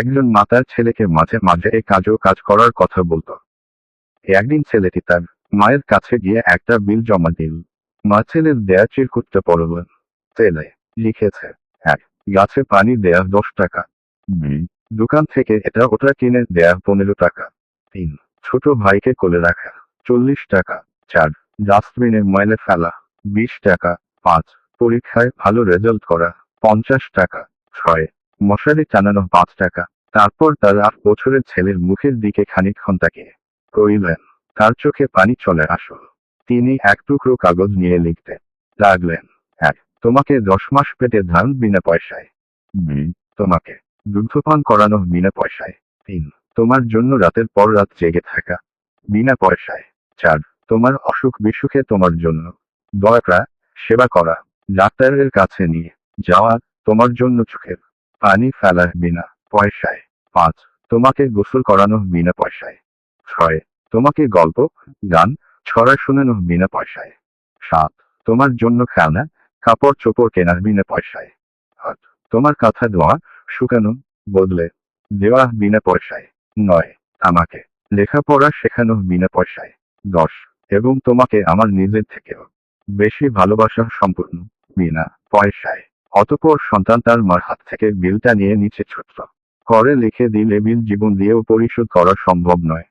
একজন মাতার ছেলেকে মাঝে মাঝে এই কাজও কাজ করার কথা বলতো। একদিন ছেলেটি তার মায়ের কাছে গিয়ে একটা বিল জমা দিল। মা ছেলের দেয়া চিরকুটতে পড়লেন ছেলে লিখেছে, এক গাছে পানি দেয়া দশ টাকা। দোকান থেকে এটা ওটা কিনে দেয়া পনেরো টাকা। তিন, ছোট ভাইকে কোলে রাখা, চল্লিশ টাকা। চার, ডাস্টবিনে ময়লা ফেলা, বিশ টাকা। পাঁচ, পরীক্ষায় ভালো রেজাল্ট করা, পঞ্চাশ টাকা। ছয় মশারি টানানো পাঁচ টাকা। তারপর তার আট বছরের ছেলের মুখের দিকে খানিকক্ষণ তাকিয়ে কইলেন তার চোখে পানি চলে আসল। তিনি এক টুকরো কাগজ নিয়ে লিখতে লাগলেন এক তোমাকে দশ মাস পেটে ধান বিনা পয়সায়। দুই তোমাকে দুগ্ধপান করানো বিনা পয়সায়। তিন তোমার জন্য রাতের পর রাত জেগে থাকা বিনা পয়সায়। চার তোমার অসুখ বিসুখে তোমার জন্য দয়া সেবা করা ডাক্তারের কাছে নিয়ে যাওয়া তোমার জন্য চোখের পানি ফেলা বিনা পয়সায়। পাঁচ, তোমাকে গোসল করানো বিনা পয়সায়। ছয়, তোমাকে গল্প, গান, ছড়া শোনানো বিনা পয়সায়। সাত, তোমার জন্য খেলনা, কাপড় চোপড় কেনার বিনা পয়সায়। আট, তোমার কাঁথা ধোয়া, শুকানো, বদলে দেওয়া বিনা পয়সায়। নয়, আমাকে লেখাপড়া শেখানো বিনা পয়সায়। দশ, এবং তোমাকে আমার নিজের থেকেও বেশি ভালোবাসা সম্পূর্ণ বিনা পয়সায়। অতপর সন্তান তার মার হাত থেকে বিলটা নিয়ে নিচে ছুটল। করে লিখে দিলে বিল জীবন দিয়েও পরিশোধ করা সম্ভব নয়।